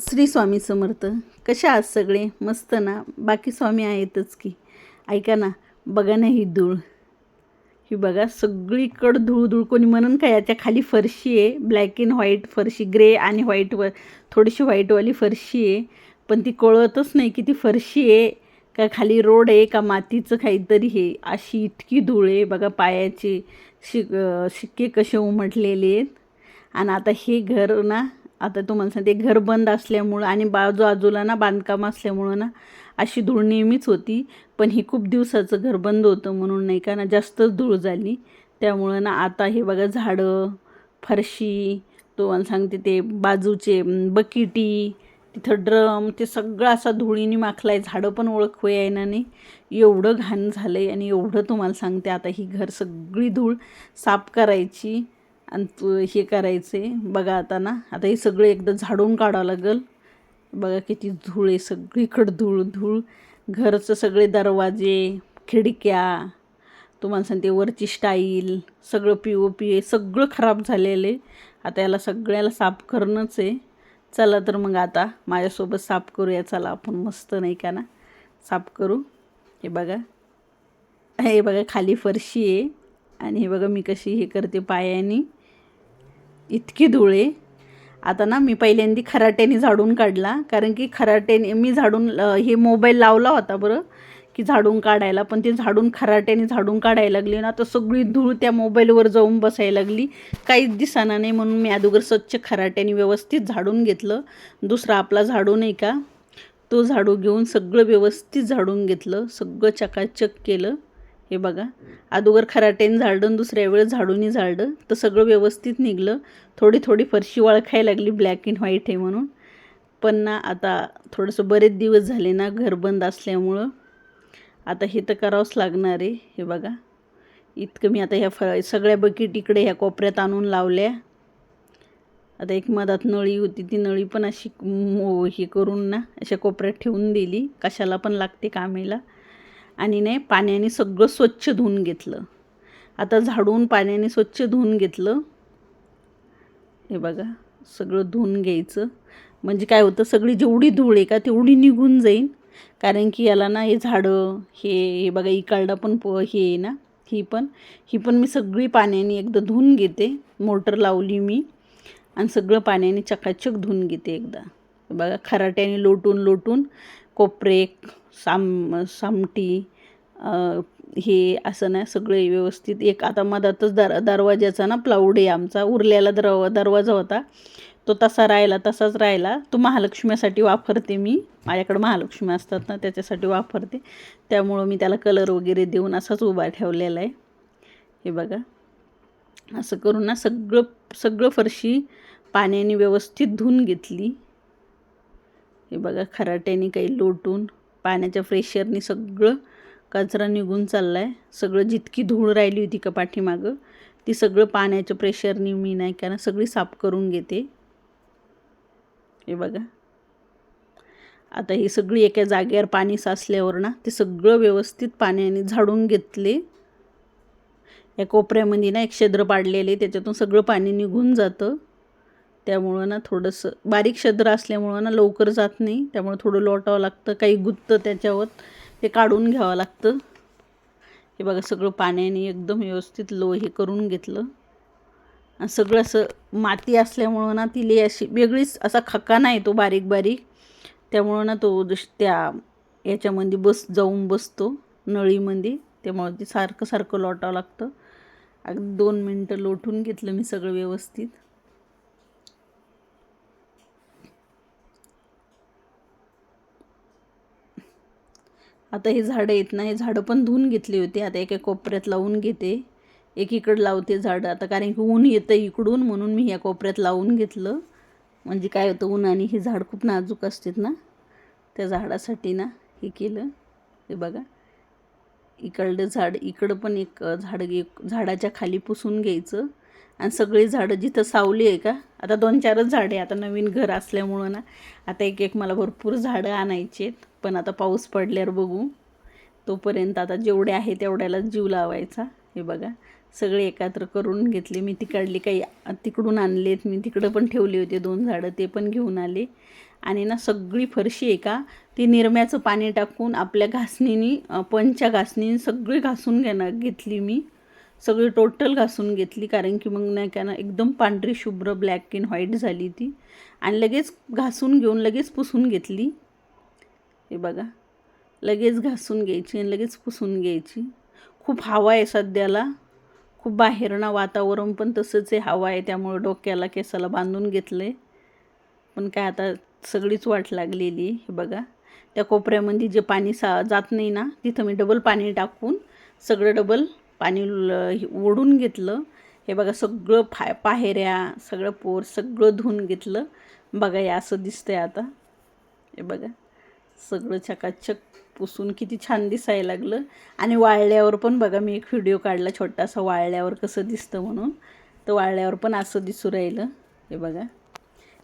श्री स्वामी समर्थ कशा आहात सगळे? मस्त ना? बाकी स्वामी आहेतच की. ऐका ना बघा ना ही धूळ. ही बघा सगळीकडं धूळ धूळ कोणी म्हणून काय याच्या खाली फरशी आहे? ब्लॅक अँड व्हाईट फरशी ग्रे आणि व्हाईटवर थोडीशी व्हाईटवाली फरशी आहे. पण ती कळतच नाही की ती फरशी आहे का खाली रोड आहे का मातीचं काहीतरी हे. अशी इतकी धूळ आहे. बघा पायाचे शिक शिक्के कसे उमटलेले आहेत. आणि आता हे घर ना आता तुम्हाला सांगते घर बंद असल्यामुळं आणि बाजू आजूला ना बांधकाम असल्यामुळं ना अशी धूळ नेहमीच होती. पण ही खूप दिवसाचं घर बंद होतं म्हणून नाही का ना जास्तच धूळ झाली. त्यामुळं ना आता हे बघा झाडं फरशी तुम्हाला सांगते ते बाजूचे बकिटी तिथं ड्रम ते सगळं असा धुळीने माखला आहे झाडं पण ओळखू ना नाही. एवढं घाण झालं आहे आणि एवढं तुम्हाला सांगते आता ही घर सगळी धूळ साफ करायची. आणि तू हे करायचे बघा आता ना आता हे सगळं एकदा झाडून काढावं लागेल. बघा किती धूळ आहे सगळीकडं धूळ धूळ. घरचं सगळे दरवाजे खिडक्या तुम्हाला सांगते वरची स्टाईल सगळं पी ओ पी आहे सगळं खराब झालेलं आहे. आता याला सगळ्याला साफ करणंच आहे. चला तर मग आता माझ्यासोबत साफ करूया. चला आपण मस्त नाही का ना साफ करू. हे बघा. हे बघा खाली फरशी आहे. आणि हे बघा मी कशी हे करते पायाने. इतकी धूळ. आहे आता ना मी पहिल्यांदी खराट्याने झाडून काढला. कारण की खराट्याने मी झाडून हे मोबाईल लावला होता बरं की झाडून काढायला. पण ते झाडून खराट्याने झाडून काढायला लागली ना तर सगळी धूळ त्या मोबाईलवर जाऊन बसायला लागली. काहीच दिसाना नाही म्हणून मी अगोदर स्वच्छ खराट्याने व्यवस्थित झाडून घेतलं. दुसरा आपला झाडू नाही का तो झाडू घेऊन सगळं व्यवस्थित झाडून घेतलं. सगळं चकाचक केलं. हे बघा. अगोदर खराटेन झाडून दुसऱ्या वेळेस झाडूनही झाडं. तर सगळं व्यवस्थित निघलं. थोडी थोडी फरशी वळखायला लागली ब्लॅक अँड व्हाईट आहे म्हणून. पण ना आता थोडंसं बरेच दिवस झाले ना घर बंद असल्यामुळं. आता हे तर करावंच लागणार आहे हे बघा. इतकं मी आता ह्या फ सगळ्या बकेट इकडे ह्या कोपऱ्यात आणून लावल्या. आता एक मधात नळी होती ती नळी पण अशी मो हे करून ना अशा कोपऱ्यात ठेवून दिली. कशाला पण लागते कामेला. आणि नाही पाण्याने सगळं स्वच्छ धुवून घेतलं. आता झाडून पाण्याने स्वच्छ धुवून घेतलं. हे बघा सगळं धुवून घ्यायचं. म्हणजे काय होतं सगळी जेवढी धूळ आहे का तेवढी निघून जाईल. कारण की याला ना हे झाडं हे हे बघा इकालडा पण प हे आहे ना ही पण. ही पण मी सगळी पाण्याने एकदा धुवून घेते मोटर लावली मी. आणि सगळं पाण्याने चकाचक धुवून घेते एकदा. बघा खराट्याने लोटून लोटून कोपरे साम सामटी हे असं ना सगळे व्यवस्थित. एक आता मधातच दर दरवाजाचा ना प्लाऊड आहे आमचा. उरलेला दरवा दरवाजा होता. तो तसा राहिला तसाच राहिला. तो महालक्ष्मीसाठी वापरते मी. माझ्याकडे महालक्ष्मी असतात ना त्याच्यासाठी वापरते. त्यामुळं मी त्याला कलर वगैरे देऊन असाच उभा ठेवलेला आहे. हे बघा. असं करून ना सगळं सगळं फरशी पाण्याने व्यवस्थित धुवून घेतली. हे बघा खराट्याने काही लोटून. पाण्याच्या फ्रेशरनी सगळं कचरा निघून चालला आहे सगळं जितकी धूळ राहिली होती का पाठीमागं ती सगळं पाण्याच्या प्रेशरनी मी नाही कारण ना सगळी साफ करून घेते. हे बघा. आता ही सगळी एका जागेवर पाणी साचल्यावर ना ते सगळं व्यवस्थित पाण्याने झाडून घेतले. या कोपऱ्यामध्ये ना एक छिद्र पाडलेले त्याच्यातून सगळं पाणी निघून जातं. त्यामुळं ना थोडंसं बारीक छद्र असल्यामुळं ना लवकर जात नाही. त्यामुळं थोडं लोटावं लागतं काही गुत्तं त्याच्यावर ते काढून घ्यावं लागतं. हे बघा सगळं पाण्याने एकदम व्यवस्थित लो हे करून घेतलं. आणि सगळं असं माती असल्यामुळं ना ती ले अशी वेगळीच असा खकाना येतो बारीक बारीक. त्यामुळं ना तो जस त्या याच्यामध्ये बस जाऊन बसतो नळीमध्ये. त्यामुळं ते सारखं सारखं लोटावं लागतं. अगदी दोन मिनटं लोटून घेतलं मी सगळं व्यवस्थित. आता हे झाडं येत ना हे झाडं पण धुवून घेतली होती. आता एका कोपऱ्यात लावून घेते. एकीकडं लावते झाडं. आता कारण की ऊन येतं इकडून म्हणून मी ह्या कोपऱ्यात लावून घेतलं. म्हणजे काय होतं उन्हाने हे झाड खूप नाजूक असतात ना. त्या झाडासाठी ना हे केलं. हे बघा. इकडलं झाड इकडं पण एक झाड एक झाडाच्या खाली पुसून घ्यायचं. आणि सगळी झाडं जिथं सावली आहे का? आता दोन चारच झाडे आता नवीन घर असल्यामुळं ना आता एक एक मला भरपूर झाडं आणायची आहेत. पण आता पाऊस पडल्यावर बघू. तोपर्यंत आता जेवढे आहे तेवढ्याला जीव लावायचा. हे बघा सगळे एकत्र करून घेतले. मी तिकडली काही तिकडून आणलेत. मी तिकडं पण ठेवले होते दोन झाडं ते पण घेऊन आले. आणि ना सगळी फरशी आहे का ती निरम्याचं पाणी टाकून आपल्या घासणीनी पंच्या घासणीने सगळी घासून घेणार घेतली मी. सगळी टोटल घासून घेतली कारण की मग नाही का ना एकदम पांढरी शुभ्र ब्लॅक अँड व्हाईट झाली ती. आणि लगेच घासून घेऊन लगेच पुसून घेतली. हे बघा लगेच घासून घ्यायची आणि लगेच पुसून घ्यायची. खूप हवा आहे सध्याला. खूप बाहेरनं वातावरण पण तसंच आहे हवा आहे त्यामुळे डोक्याला केसाला बांधून घेतलं आहे पण काय आता सगळीच वाट लागलेली आहे हे बघा. त्या कोपऱ्यामध्ये जे पाणी सा जात नाही ना तिथं मी डबल पाणी टाकून सगळं डबल पाणी ल- हे ओढून घेतलं. हे बघा सगळं फा पाहेऱ्या सगळं पोर सगळं धुवून घेतलं. बघा हे असं दिसतंय आता. हे बघा सगळं चकाचक पुसून किती छान दिसायला लागलं. आणि वाळल्यावर पण बघा मी एक व्हिडिओ काढला छोटासा वाळल्यावर कसं दिसतं म्हणून. तर वाळल्यावर पण असं दिसू राहिलं. हे बघा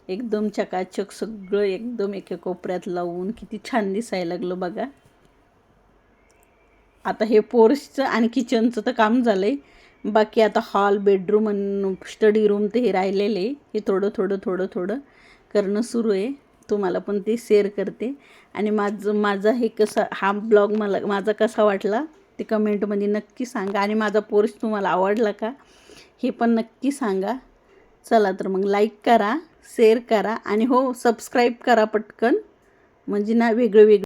एकदम चकाचक सगळं एकदम एका कोपऱ्यात लावून किती छान दिसायला लागलं बघा. आता हे पोर्सचं आणि किचनचं तर काम झालं आहे बाकी आता हॉल बेडरूम आणि स्टडी रूम ते हे राहिलेले. आहे. हे थोडं थोडं थोडं थोडं करणं सुरू आहे. तुम्हाला पण ते शेअर करते. आणि माझं माझा हे कसा हा ब्लॉग मला माझा कसा वाटला ते कमेंटमध्ये नक्की सांगा. आणि माझा पोर्स तुम्हाला आवडला का हे पण नक्की सांगा. चला तर मग लाईक करा शेअर करा आणि हो सबस्क्राईब करा पटकन. म्हणजे ना वेगळं वेगळं